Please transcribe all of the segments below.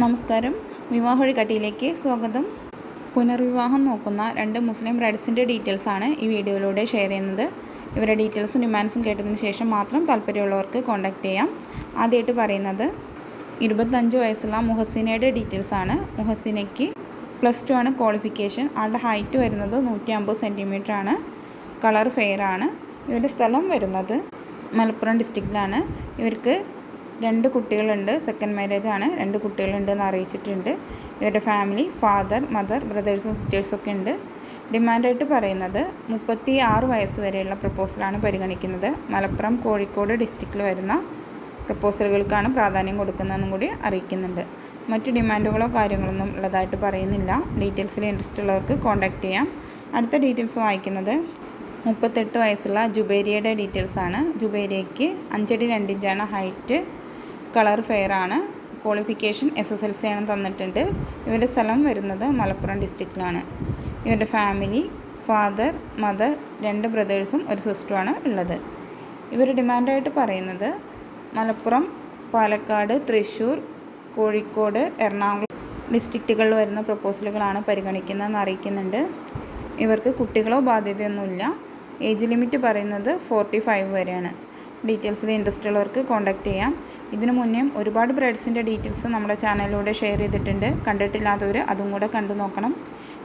നമസ്കാരം. വിവാഹ വഴികാട്ടിയിലേക്ക് സ്വാഗതം. പുനർവിവാഹം നോക്കുന്ന രണ്ട് മുസ്ലിം ബ്രൈഡ്സിന്റെ ഡീറ്റെയിൽസ് ആണ് ഈ വീഡിയോയിലൂടെ ഷെയർ ചെയ്യുന്നത്. ഇവരുടെ ഡീറ്റെയിൽസും ഡിമാൻഡ്സും കേട്ടതിന് ശേഷം മാത്രം താല്പര്യമുള്ളവർക്ക് കോൺടാക്റ്റ് ചെയ്യാം. ആദ്യമായിട്ട് പറയുന്നത് ഇരുപത്തഞ്ച് വയസ്സുള്ള മുഹസിനയുടെ ഡീറ്റെയിൽസ് ആണ്. മുഹസിനയ്ക്ക് പ്ലസ് ടു ആണ് ക്വാളിഫിക്കേഷൻ. ആളുടെ ഹൈറ്റ് വരുന്നത് നൂറ്റി അമ്പത് സെന്റിമീറ്റർ ആണ്. കളർ ഫെയർ ആണ്. ഇവരുടെ സ്ഥലം വരുന്നത് മലപ്പുറം ഡിസ്ട്രിക്റ്റിലാണ്. ഇവർക്ക് രണ്ട് കുട്ടികളുണ്ട്. സെക്കൻഡ് മാരേജ് ആണ്. രണ്ട് കുട്ടികളുണ്ട് എന്ന് അറിയിച്ചിട്ടുണ്ട്. ഇവരുടെ ഫാമിലി ഫാദർ മദർ ബ്രദേഴ്സും സിസ്റ്റേഴ്സൊക്കെ ഉണ്ട്. ഡിമാൻഡായിട്ട് പറയുന്നത് മുപ്പത്തി ആറ് വയസ്സ് വരെയുള്ള പ്രപ്പോസലാണ് പരിഗണിക്കുന്നത്. മലപ്പുറം കോഴിക്കോട് ഡിസ്ട്രിക്റ്റിൽ വരുന്ന പ്രപ്പോസലുകൾക്കാണ് പ്രാധാന്യം കൊടുക്കുന്നതെന്നും കൂടി അറിയിക്കുന്നുണ്ട്. മറ്റു ഡിമാൻഡുകളോ കാര്യങ്ങളൊന്നും ഉള്ളതായിട്ട് പറയുന്നില്ല. ഡീറ്റെയിൽസിൽ ഇൻട്രസ്റ്റ് ഉള്ളവർക്ക് കോൺടാക്റ്റ് ചെയ്യാം. അടുത്ത ഡീറ്റെയിൽസ് വായിക്കുന്നത് മുപ്പത്തെട്ട് വയസ്സുള്ള ജുബേരിയയുടെ ഡീറ്റെയിൽസ് ആണ്. ജുബേരിയയ്ക്ക് അഞ്ചടി രണ്ടിഞ്ചാണ് height colour ഫെയറാണ് qualification S S L C ആണ് തന്നിട്ടുണ്ട്. ഇവരുടെ സ്ഥലം വരുന്നത് മലപ്പുറം ഡിസ്ട്രിക്റ്റിലാണ് ഇവരുടെ ഫാമിലി ഫാദർ മദർ രണ്ട് ബ്രദേഴ്സും ഒരു സിസ്റ്ററുമാണ് ഉള്ളത്. ഇവർ ഡിമാൻഡായിട്ട് പറയുന്നത് മലപ്പുറം പാലക്കാട് തൃശ്ശൂർ കോഴിക്കോട് എറണാകുളം ഡിസ്ട്രിക്റ്റുകളിൽ വരുന്ന പ്രപ്പോസലുകളാണ് പരിഗണിക്കുന്നതെന്ന് അറിയിക്കുന്നുണ്ട്. ഇവർക്ക് കുട്ടികളോ ബാധ്യതയൊന്നുമില്ല. ഏജ് ലിമിറ്റ് പറയുന്നത് ഫോർട്ടി ഫൈവ് വരെയാണ്. ഡീറ്റെയിൽസിൽ ഇൻട്രസ്റ്റ് ഉള്ളവർക്ക് കോൺടാക്റ്റ് ചെയ്യാം. ഇതിനു മുന്നേ ഒരുപാട് ബ്രൈഡ്സിന്റെ ഡീറ്റെയിൽസ് നമ്മുടെ ചാനലിലൂടെ ഷെയർ ചെയ്തിട്ടുണ്ട്. കണ്ടിട്ടില്ലാത്തവർ അതും കൂടെ കണ്ടു നോക്കണം.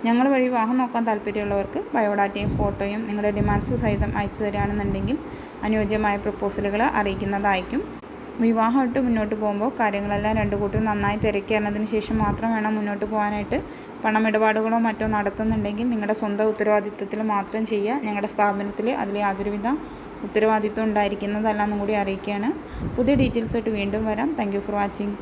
ഞങ്ങൾ വഴി വിവാഹം നോക്കാൻ താല്പര്യമുള്ളവർക്ക് ബയോഡാറ്റയും ഫോട്ടോയും നിങ്ങളുടെ ഡിമാൻഡ്സ് സഹിതം അയച്ചു തരികയാണെന്നുണ്ടെങ്കിൽ അനുയോജ്യമായ പ്രപ്പോസലുകൾ അറിയിക്കുന്നതായിരിക്കും. വിവാഹമായിട്ട് മുന്നോട്ട് പോകുമ്പോൾ കാര്യങ്ങളെല്ലാം രണ്ടു കൂട്ടരും നന്നായി തിരക്കി അറിഞ്ഞതിന് ശേഷം മാത്രം വേണം മുന്നോട്ട് പോകാനായിട്ട്. പണമിടപാടുകളോ മറ്റോ നടത്തുന്നുണ്ടെങ്കിൽ നിങ്ങളുടെ സ്വന്തം ഉത്തരവാദിത്വത്തിൽ മാത്രം ചെയ്യുക. ഞങ്ങളുടെ സ്ഥാപനത്തിൽ അതിൽ യാതൊരുവിധ ഉത്തരവാദിത്വം ഉണ്ടായിരിക്കുന്നതല്ല എന്നും കൂടി അറിയിക്കുകയാണ്. പുതിയ ഡീറ്റെയിൽസായിട്ട് വീണ്ടും വരാം. Thank for watching